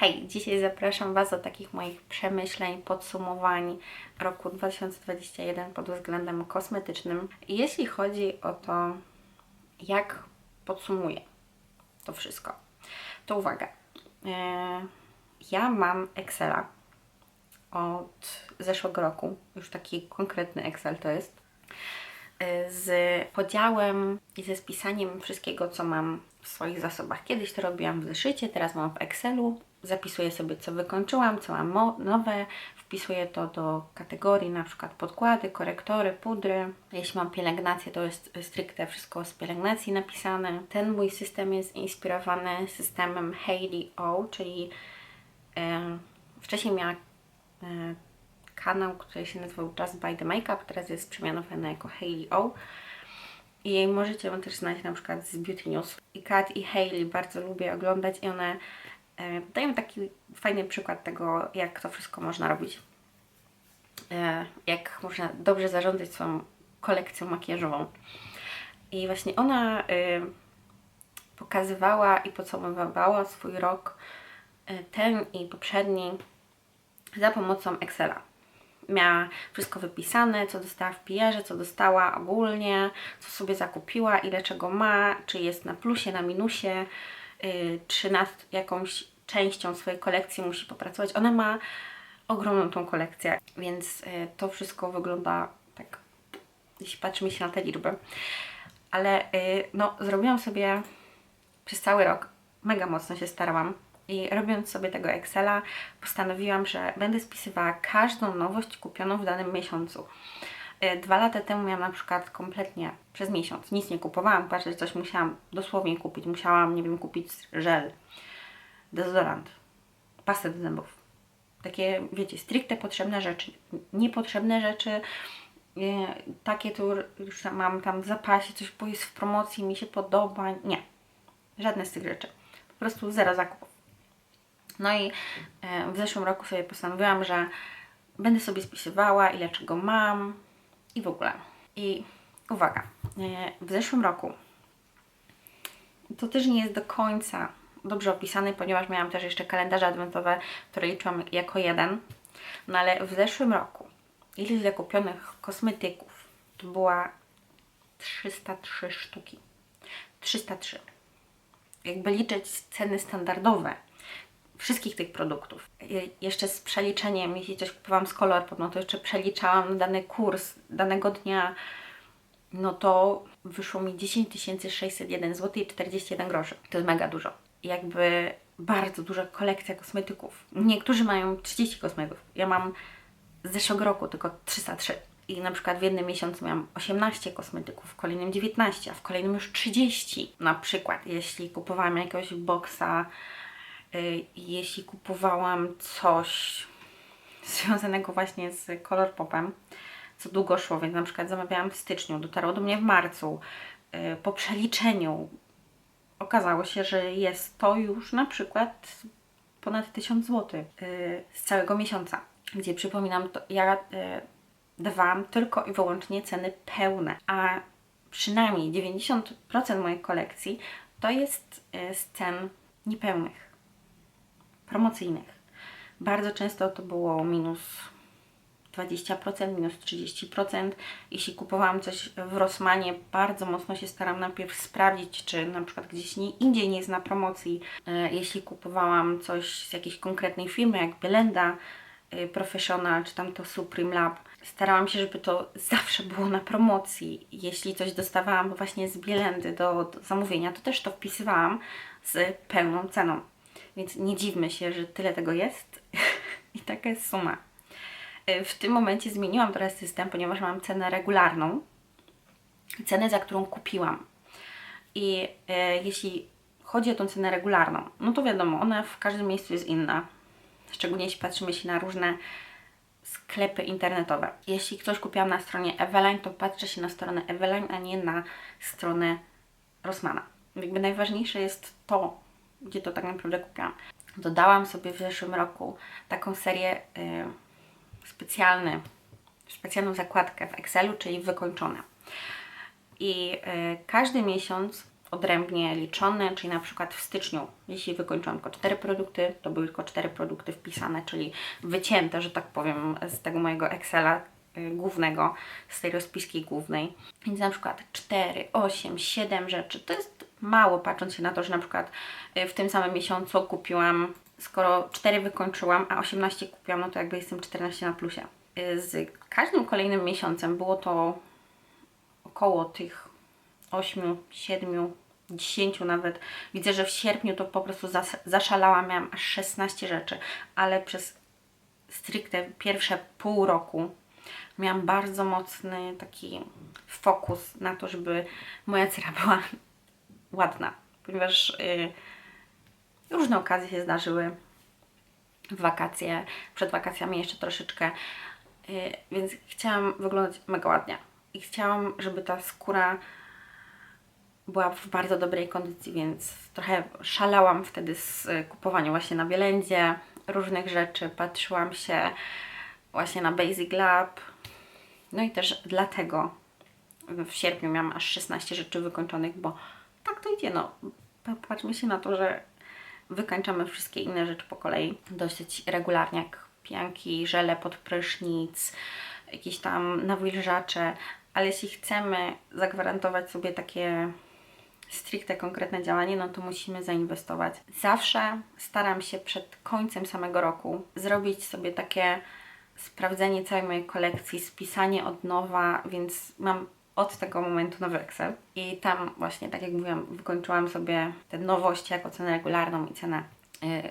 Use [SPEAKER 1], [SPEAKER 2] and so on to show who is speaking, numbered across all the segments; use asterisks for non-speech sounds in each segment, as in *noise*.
[SPEAKER 1] Hej, dzisiaj zapraszam Was do takich moich przemyśleń, podsumowań roku 2021 pod względem kosmetycznym. Jeśli chodzi o to, jak podsumuję to wszystko, to uwaga. E, ja mam Excela od zeszłego roku, już taki konkretny Excel to jest, e, z podziałem i ze spisaniem wszystkiego, co mam w swoich zasobach. Kiedyś to robiłam w zeszycie, teraz mam w Excelu. Zapisuję sobie, co wykończyłam, co mam nowe, wpisuję to do kategorii, na przykład podkłady, korektory, pudry. Jeśli mam pielęgnację, to jest stricte wszystko z pielęgnacji napisane. Ten mój system jest inspirowany systemem Hailey O, czyli e, wcześniej miała e, kanał, który się nazywał Just by the Makeup, teraz jest przemianowany jako Hailey O. I możecie ją też znać na przykład z Beauty News. I Kat i Hailey bardzo lubię oglądać i one e, dają taki fajny przykład tego, jak to wszystko można robić. E, jak można dobrze zarządzać swoją kolekcją makijażową. I właśnie ona e, pokazywała i podsumowywała swój rok, ten i poprzedni, za pomocą Excela miała wszystko wypisane, co dostała w PR-ze, co dostała ogólnie, co sobie zakupiła, ile czego ma, czy jest na plusie, na minusie, czy nad jakąś częścią swojej kolekcji musi popracować. Ona ma ogromną tą kolekcję, więc yy, to wszystko wygląda tak, jeśli patrzymy się na te liczby. Ale yy, no, zrobiłam sobie przez cały rok, mega mocno się starałam, i robiąc sobie tego Excela, postanowiłam, że będę spisywała każdą nowość kupioną w danym miesiącu. E, Dwa lata temu miałam na przykład kompletnie przez miesiąc nic nie kupowałam, patrzeć coś musiałam dosłownie kupić. Musiałam, nie wiem, kupić żel, dezodorant, pastę do zębów. Takie, wiecie, stricte potrzebne rzeczy. Niepotrzebne rzeczy, e, takie tu już mam tam w zapasie, coś jest w promocji, mi się podoba. Nie, żadne z tych rzeczy. Po prostu zero zakupów. No i e, w zeszłym roku sobie postanowiłam, że będę sobie spisywała, ile czego mam i w ogóle. I uwaga, e, w zeszłym roku to też nie jest do końca dobrze opisany, ponieważ miałam też jeszcze kalendarze adwentowe, które liczyłam jako jeden. No ale w zeszłym roku ilość zakupionych kosmetyków to była 303 sztuki. 303. Jakby liczyć ceny standardowe wszystkich tych produktów. Je- Jeszcze z przeliczeniem, jeśli coś kupowałam z Colourpop, no to jeszcze przeliczałam na dany kurs danego dnia, no to wyszło mi 10 601 zł i 41 groszy. To jest mega dużo. Jakby bardzo duża kolekcja kosmetyków. Niektórzy mają 30 kosmetyków. Ja mam z zeszłego roku tylko 303. I na przykład w jednym miesiącu miałam 18 kosmetyków, w kolejnym 19, a w kolejnym już 30. Na przykład, jeśli kupowałam jakiegoś boksa, jeśli kupowałam coś związanego właśnie z Colourpopem, co długo szło, więc na przykład zamawiałam w styczniu, dotarło do mnie w marcu. Y, Po przeliczeniu okazało się, że jest to już na przykład ponad 1000 zł y, z całego miesiąca. Gdzie przypominam, to ja y, dawałam tylko i wyłącznie ceny pełne, a przynajmniej 90% mojej kolekcji to jest y, z cen niepełnych, promocyjnych. Bardzo często to było minus 20%, minus 30%. Jeśli kupowałam coś w Rossmanie, bardzo mocno się staram najpierw sprawdzić, czy na przykład gdzieś nie, indziej nie jest na promocji. E, Jeśli kupowałam coś z jakiejś konkretnej firmy, jak Belenda, y, Professional, czy tam to Supreme Lab, starałam się, żeby to zawsze było na promocji. Jeśli coś dostawałam właśnie z Bielendy do, do zamówienia, to też to wpisywałam z pełną ceną. Więc nie dziwmy się, że tyle tego jest *laughs* i taka jest suma. Y, W tym momencie zmieniłam trochę system, ponieważ mam cenę regularną, cenę, za którą kupiłam. I e, jeśli chodzi o tą cenę regularną, no to wiadomo, ona w każdym miejscu jest inna. Szczególnie jeśli patrzymy się na różne sklepy internetowe. Jeśli coś kupiłam na stronie Eveline, to patrzę się na stronę Eveline, a nie na stronę Rossmana. Jakby najważniejsze jest to, gdzie to tak naprawdę kupiłam. Dodałam sobie w zeszłym roku taką serię y, specjalny, specjalną zakładkę w Excelu, czyli wykończone. I y, każdy miesiąc odrębnie liczone, czyli na przykład w styczniu, jeśli wykończyłam tylko 4 produkty, to były tylko 4 produkty wpisane, czyli wycięte, że tak powiem, z tego mojego Excela y, głównego, z tej rozpiski głównej. Więc na przykład 4, 8, 7 rzeczy, to jest mało, patrząc się na to, że na przykład y, w tym samym miesiącu kupiłam, skoro 4 wykończyłam, a 18 kupiłam, no to jakby jestem 14 na plusie. Y, Z każdym kolejnym miesiącem było to około tych 8, 7, 10 nawet. Widzę, że w sierpniu to po prostu zas- zaszalałam, miałam aż 16 rzeczy, ale przez stricte pierwsze pół roku miałam bardzo mocny taki fokus na to, żeby moja cera była ładna, ponieważ y, różne okazje się zdarzyły. W wakacje, przed wakacjami jeszcze troszeczkę, y, więc chciałam wyglądać mega ładnie i chciałam, żeby ta skóra była w bardzo dobrej kondycji, więc trochę szalałam wtedy z y, kupowaniem właśnie na Bielendzie różnych rzeczy, patrzyłam się właśnie na Basic Lab, no i też dlatego w sierpniu miałam aż 16 rzeczy wykończonych, bo tak to idzie, no. Popatrzmy się na to, że wykańczamy wszystkie inne rzeczy po kolei dosyć regularnie, jak pianki, żele pod prysznic, jakieś tam nawilżacze, ale jeśli chcemy zagwarantować sobie takie stricte konkretne działanie, no to musimy zainwestować. Zawsze staram się przed końcem samego roku zrobić sobie takie sprawdzenie całej mojej kolekcji, spisanie od nowa, więc mam od tego momentu nowy Excel i tam właśnie, tak jak mówiłam, wykończyłam sobie te nowości jako cenę regularną i cenę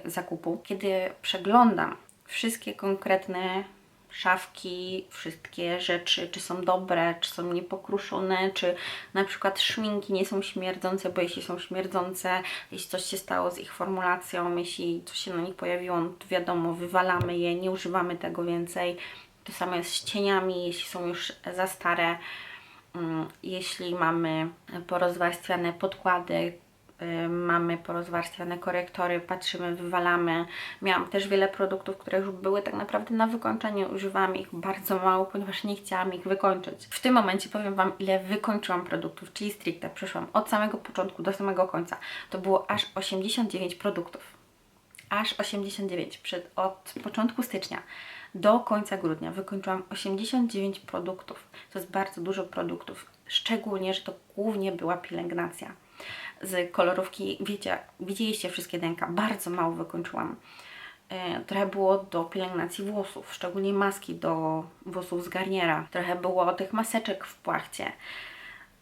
[SPEAKER 1] y, zakupu. Kiedy przeglądam wszystkie konkretne szafki, wszystkie rzeczy, czy są dobre, czy są niepokruszone, czy na przykład szminki nie są śmierdzące, bo jeśli są śmierdzące, jeśli coś się stało z ich formulacją, jeśli coś się na nich pojawiło, no to wiadomo, wywalamy je, nie używamy tego więcej. To samo jest z cieniami, jeśli są już za stare, jeśli mamy porozwarstwiane podkłady, y, mamy porozwarstwiane korektory, patrzymy, wywalamy. Miałam też wiele produktów, które już były tak naprawdę na wykończenie. Używałam ich bardzo mało, ponieważ nie chciałam ich wykończyć. W tym momencie powiem Wam, ile wykończyłam produktów, czyli stricte przeszłam od samego początku do samego końca. To było aż 89 produktów. Aż 89 przed, od początku stycznia do końca grudnia wykończyłam 89 produktów. To jest bardzo dużo produktów, szczególnie, że to głównie była pielęgnacja. Z kolorówki, wiecie, widzieliście wszystkie denka, bardzo mało wykończyłam. E, Trochę było do pielęgnacji włosów, szczególnie maski do włosów z Garniera. Trochę było tych maseczek w płachcie.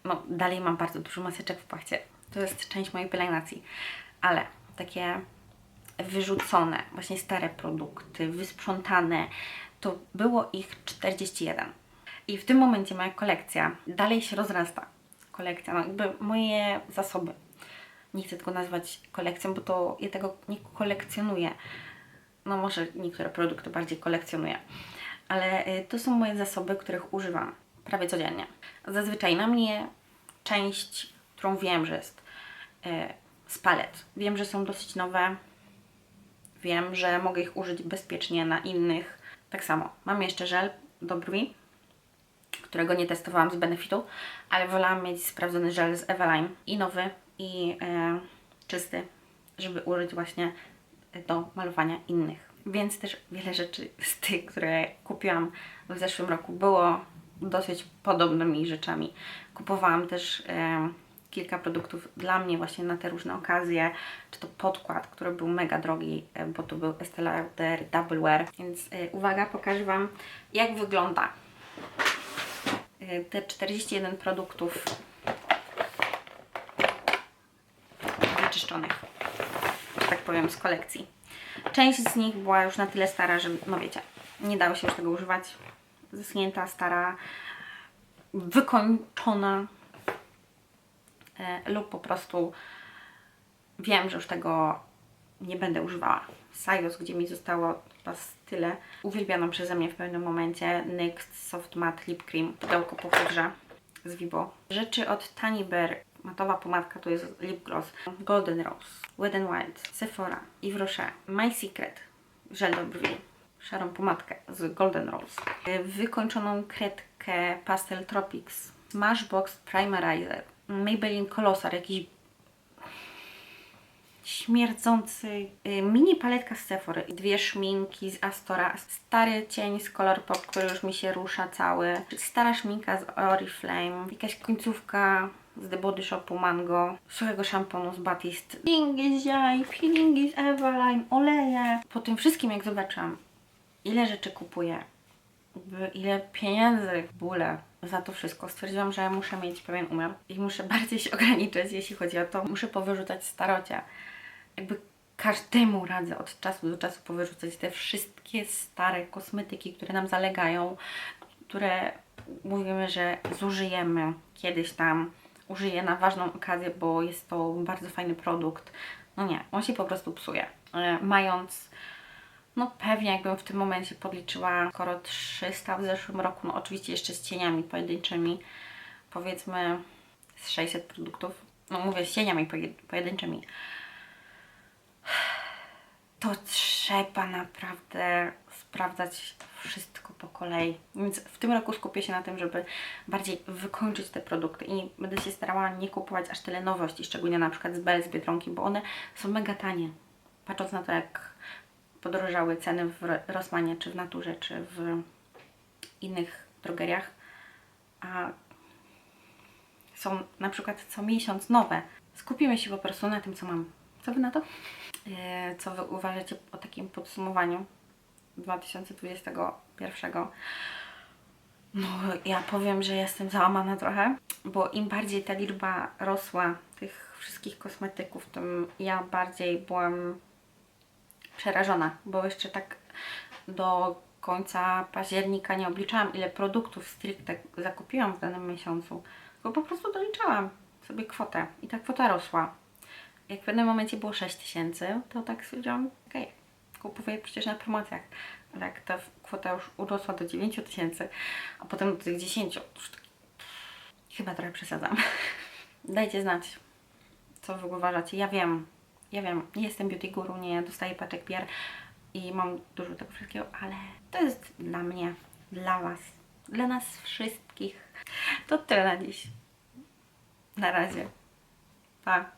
[SPEAKER 1] No, dalej mam bardzo dużo maseczek w płachcie. To jest część mojej pielęgnacji. Ale takie wyrzucone, właśnie stare produkty, wysprzątane, to było ich 41. I w tym momencie moja kolekcja dalej się rozrasta. Kolekcja, no jakby moje zasoby. Nie chcę tego nazwać kolekcją, bo to ja tego nie kolekcjonuję. No może niektóre produkty bardziej kolekcjonuję. Ale y, to są moje zasoby, których używam prawie codziennie. Zazwyczaj na mnie część, którą wiem, że jest y, z palet. Wiem, że są dosyć nowe, Wiem, że mogę ich użyć bezpiecznie na innych. Tak samo. Mam jeszcze żel do brwi, którego nie testowałam z Benefitu, ale wolałam mieć sprawdzony żel z Eveline i nowy, i e, czysty, żeby użyć właśnie do malowania innych. Więc też wiele rzeczy z tych, które kupiłam w zeszłym roku, było dosyć podobnymi rzeczami. Kupowałam też e, kilka produktów dla mnie właśnie na te różne okazje, czy to podkład, który był mega drogi, e, bo to był Estee Lauder Double Wear, więc y, uwaga, pokażę Wam jak wygląda y, te 41 produktów wyczyszczonych, że tak powiem, z kolekcji. Część z nich była już na tyle stara, że no wiecie, nie dało się już tego używać. Zeschnięta, stara, wykończona, e, lub po prostu wiem, że już tego nie będę używała. Sajos, gdzie mi zostało chyba tyle, uwielbianą przeze mnie w pewnym momencie NYX Soft Matte Lip Cream, pudełko po pudrze z Vibo. Rzeczy od Tani Bear, matowa pomadka, to jest lip gloss, Golden Rose, Wet n Wild, Sephora, Yves Rocher, My Secret, żel do brwi, szarą pomadkę z Golden Rose, wykończoną kredkę Pastel Tropics, Smashbox Primerizer, Maybelline Colossal, jakiś śmierdzący y, mini paletka z Sephory, dwie szminki z Astora, stary cień z Color Pop, który już mi się rusza cały, stara szminka z Oriflame, jakaś końcówka z The Body Shopu Mango, suchego szamponu z Batiste, peelingi z Jai, peelingi z Eveline, oleje. Po tym wszystkim jak zobaczyłam, ile rzeczy kupuję, ile pieniędzy bóle za to wszystko. Stwierdziłam, że muszę mieć pewien umiar i muszę *laughs* bardziej się ograniczyć, jeśli chodzi o to. Muszę powyrzucać starocie. Jakby każdemu radzę od czasu do czasu powyrzucać te wszystkie stare kosmetyki, które nam zalegają, które mówimy, że zużyjemy kiedyś tam, użyję na ważną okazję, bo jest to bardzo fajny produkt. No nie, on się po prostu psuje. E, Mając no pewnie jakbym w tym momencie podliczyła skoro 300 w zeszłym roku, no oczywiście jeszcze z cieniami pojedynczymi, powiedzmy z 600 produktów, no mówię z cieniami poje- pojedynczymi, to trzeba naprawdę sprawdzać wszystko po kolei. Więc w tym roku skupię się na tym, żeby bardziej wykończyć te produkty i będę się starała nie kupować aż tyle nowości, szczególnie na przykład z Bell, z Biedronki, bo one są mega tanie. Patrząc na to, jak podrożały ceny w Ro- Rossmanie, czy w Naturze, czy w innych drogeriach, a są na przykład co miesiąc nowe. Skupimy się po prostu na tym, co mam. Co Wy na to? Eee, Co Wy uważacie o takim podsumowaniu 2021? No, ja powiem, że jestem załamana trochę, bo im bardziej ta liczba rosła tych wszystkich kosmetyków, tym ja bardziej byłam przerażona, bo jeszcze tak do końca października nie obliczałam, ile produktów stricte zakupiłam w danym miesiącu, tylko po prostu doliczałam sobie kwotę i ta kwota rosła. Jak w pewnym momencie było 6 tysięcy, to tak stwierdziłam, okej, kupuję przecież na promocjach. Ale jak ta kwota już urosła do 9 tysięcy, a potem do tych 10, to już tak, chyba trochę przesadzam. *laughs* Dajcie znać, co wy uważacie. Ja wiem, ja wiem, nie jestem beauty guru, nie dostaję paczek PR i mam dużo tego wszystkiego, ale to jest dla mnie, dla Was, dla nas wszystkich. To tyle na dziś. Na razie. Pa.